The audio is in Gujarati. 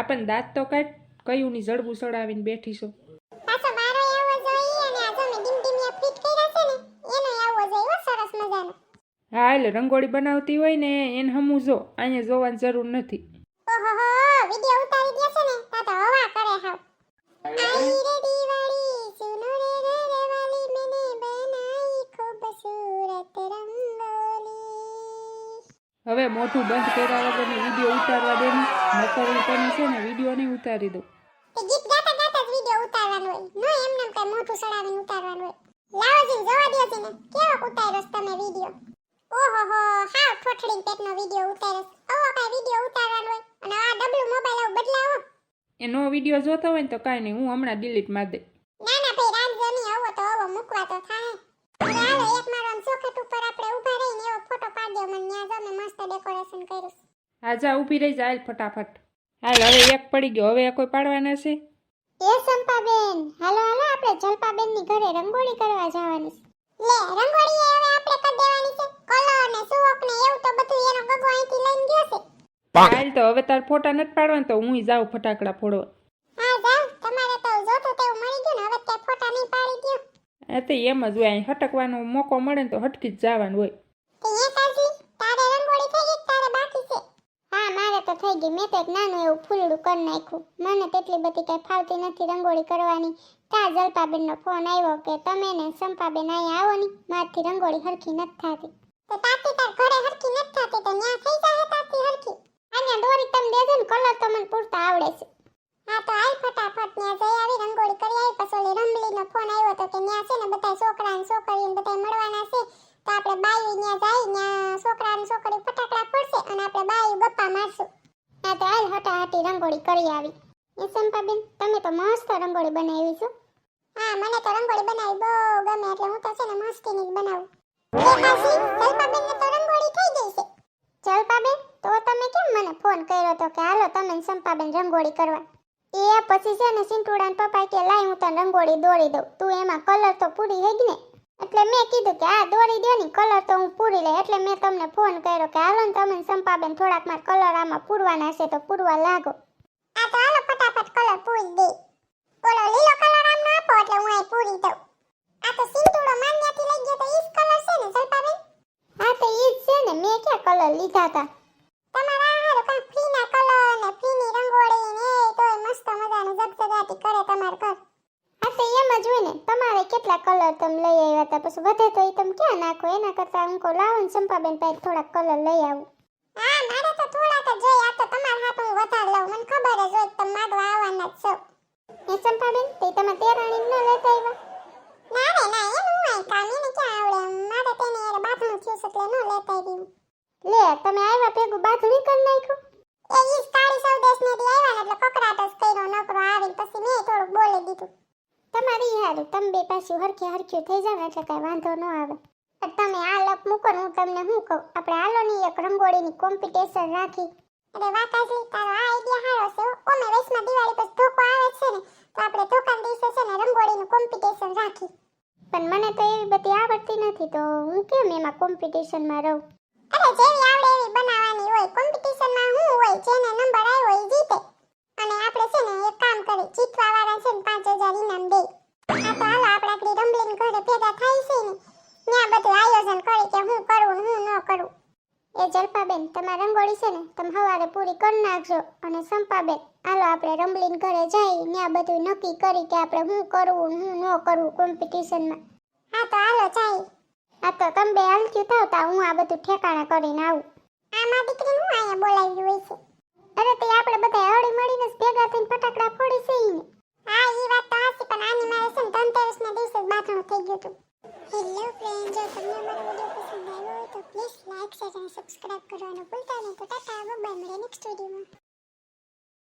હા પણ દાંત તો કાઢ કયું ની જડબું સડાવીને બેઠી છો હા એટલે રંગોળી બનાવતી હોય ને એને હમું જો અહીંયા જોવાની જરૂર નથી. ઓહો વિડિયો ઉતારી દે છે ને તો હવા કરે હાવ. આઈ રે દિવાળી હવે મોઢું બંધ કર્યા વગરની વીડિયો ઉતારવા દે ને નકર હું તને છે ને વીડિયો નહીં ઉતારી દઉં. તે ગીત ગાતા ગાતા જ વીડિયો ઉતારવાનો હોય. ન એમ નેમ કઈ મોઢું સડાવીને ઉતારવાનો હોય. લાવો જી જોવા દ્યો જી ને કેવો ઉતારસ તમે વીડિયો ઓહો હો હાવ ઠોઠડીને પેટનો વીડિયો ઉતારસ આવો કઈ વિડિયો ઉતારવાનો હોય? અને આ ડબલું મોબાઈલ આવું બદલાવો. એનો વીડિયો જોતો હોય ને તો કાંઈ નહીં હું હમણાં ડિલીટ મારી દઈ. ના ના ભાઈ રાખજો નહીં. આવો તો આવો મૂકવા તો થાય. હવે હાલો એક મારો સોકેટ ઉપર આપણે ઊભા રહીને એવો ફોટો પાડ્યો મને. મસ્ત ડેકોરેશન કર્યું. હા જા ઊભી રહી જાય હાલ ફટાફટ. હાલ હવે એક પડી ગયો હવે કોઈ પાડવાના છે? એ સંપાબેન હાલો હાલો આપણે જલપાબેનની ઘરે રંગોળી કરવા જવાની છે. લે રંગોળી એ હવે આપણે કરી દેવાની છે. કલર ને સુવક ને એવું તો બધું એનો ગગો અહીંથી લઈને ગયો છે. હાલ તો હવે તાર ફોટા નથી પાડવાના તો હું જાઉં ફટાકડા ફોડવા. હા જાવ તમારે તો જોતું તેવું મળી ગયું ને હવે તે ફોટા નહીં પાડી દો એ તો એમ જ હોય અહીં હટકવાનો મોકો મળે ને તો હટકી જ જવાનું હોય તે હે કાજી તારે રંગોળી થઈ ગઈ કે તારે બાકી છે હા તો મેં તો એક નાનું એવું ફૂલડું કરી નાખ્યું. મને તેટલી બધી કંઈ ફાવતી નથી રંગોળી કરવાની. ત્યાં જલપાબેનનો ફોન આવ્યો કે તમે ને સંપાબેન અહીંયા આવો ની મારથી રંગોળી હરખી નથી થતી. તો તાતી તાર ઘરે હરખી નથી થતી તો ન્યા થઈ જાય તાતી હરખી? અહીંયા દોરી તમે દેજો ને કલર તમને મને પૂરતા આવડે છે. હા તો આઈ ફટાફટ ન્યા જઈ આવી રંગોળી કરી આવી પછી ઓલી ફોન આવ્યો તો કે ન્યા છે ને બધા છોકરા ને બધા મળવાના છે. તો આપણે બાયું ન્યા જાય ન્યા છોકરા ને છોકરી ફટાકડા ફોડશે અને આપણે બાયું ગપ્પા મારશું. તો હાલ હટાહટી રંગોળી કરી આવી. એ સંપાબેન તમે તો મસ્ત રંગોળી બનાવી છો. હા મને તો રંગોળી બનાવી બહુ ગમે એટલે હું તો છે ને મસ્તીની જ બનાવું. એ હાસી જલપાબેન ને તો રંગોળી થઈ ગઈ છે. જલપાબેન તો તમે કેમ મને ફોન કર્યો તો કે હાલો તમે સંપાબેન રંગોળી કરવા. એ પછી છે ને સિંટુડાન પપ્પા કે લાય હું તને રંગોળી દોરી દઉં. તું એમાં કલર તો પૂરી હેગ ને. એટલે મેં કીધું કે આ દોરી દો ને કલર તો હું પૂરી લઈ એટલે મેં તમને ફોન કર્યો કે હાલો ને તમે સંપાબેન થોડાક માર કલર આમાં પૂરવાના છે તો પૂરવા લાગો. આ તો હાલો ફટાફટ કલર પૂરી દે. ઓલો લીલો કલર આમ ના આપો એટલે હું આ પૂરી દઉં. આ તો સિંટુડો માન્યાથી લઈ ગયો તો ઈ કલર છે ને જલપાબેન? હા તો ઈ જ છે ને મેં ક્યાં કલર લીધા હતા તમારા હારો કાંઈ ફ્રીના કલર ને ફ્રીની રંગોળી ને એ તો મસ્ત મજાનું જગજગાટી કરે તમાર ઘર. તો એમ જ હોય ને. તમારે કેટલા કલર તમે લઈ આવ્યા હતા પછી વધે તો એ તમે ક્યાં નાખો? એના કરતા કહું લાવો ને સંપાબેન પાસે થોડાક કલર લઈ આવું. હા મારે તો થોડાક જ જોઈએ. આ તો તમારા હાથ હું વધારે લઉં. મને ખબર જ હોય તમે માગવા આવવાના જ છો. એ સંપાબેન તે તમે તેરાણી ન લેતા આવ્યા ના રે ના એનું હું કામ એને ક્યાં આવડે મારે તેને યાર બાથણું થયું છે એટલે ન લેતા આવી લે તમે આવ્યા ભેગું બાથણી કરી નાખ્યું એ ઈ કાળી સૌદેશ ને દી આવ્યા ને એટલે કકરાટ જ કર્યો નકરો આવીને પછી મેં થોડુંક બોલી દીધું તમારી તમે બે પાછું હરખે હરખ્યું થઈ જાવ એટલે કઈ વાંધો ન આવે. તમે આ લપ મૂકો હું તમને શું કહું? આપણે હાલો ની એક રંગોળીની કોમ્પિટિશન રાખી. અરે વાહ તારો આ આઈડિયા સારો છે ઓમે વૈષ્ણવ દિવાળી પર ધોકો આવે છે ને, તો આપણે ધોકાના દિવસે છે ને રંગોળીનું કોમ્પિટિશન રાખી. પણ મને તો એવી બધી આવડતી નથી, તો હું કેમ એમાં કોમ્પિટિશનમાં રહું? અરે જેવી આવડે એવી બનાવવાની હોય કોમ્પિટિશનમાં હું હોય, જેને નંબર આવ્યો એ જીતે. અને આપણે છે ને એક કામ કરી એ જલપાબેન, તમારી રંગોળી છે ને, તમે સવારે પૂરી કરી નાખજો. અને સંપાબેન, હાલો આપણે રમલીન ઘરે જઈ ત્યાં બધું નક્કી કરી કે આપણે શું કરવું હું ન કરવું કોમ્પિટિશનમાં. હા, તો હાલો જાય આ તો તમે બે હલક્યું થાવ હું આ બધું ઠેકાણા કરીને આવું. આમાં દીકરીને હું અહીંયા બોલાવી હોય છે અરે તે આપણે બધા હળી મળીને જ ભેગા થઈને ફટાકડા ફોડી છે ઈ ને હા ઈ વાત તો હાચી પણ આની મારે છે ને ધનતેરસના દિવસે જ બાથણું થઈ ગયું હતું હેલો ફ્રેન્ડ જો તમને અમારો વીડિયો પસંદ આવ્યો હોય તો પ્લીઝ લાઈક શેર અને સબસ્ક્રાઇબ કરવાનું ભૂલતા નહીં. તો ટાટા બાય મળીએ નેક્સ્ટ વિડીયોમાં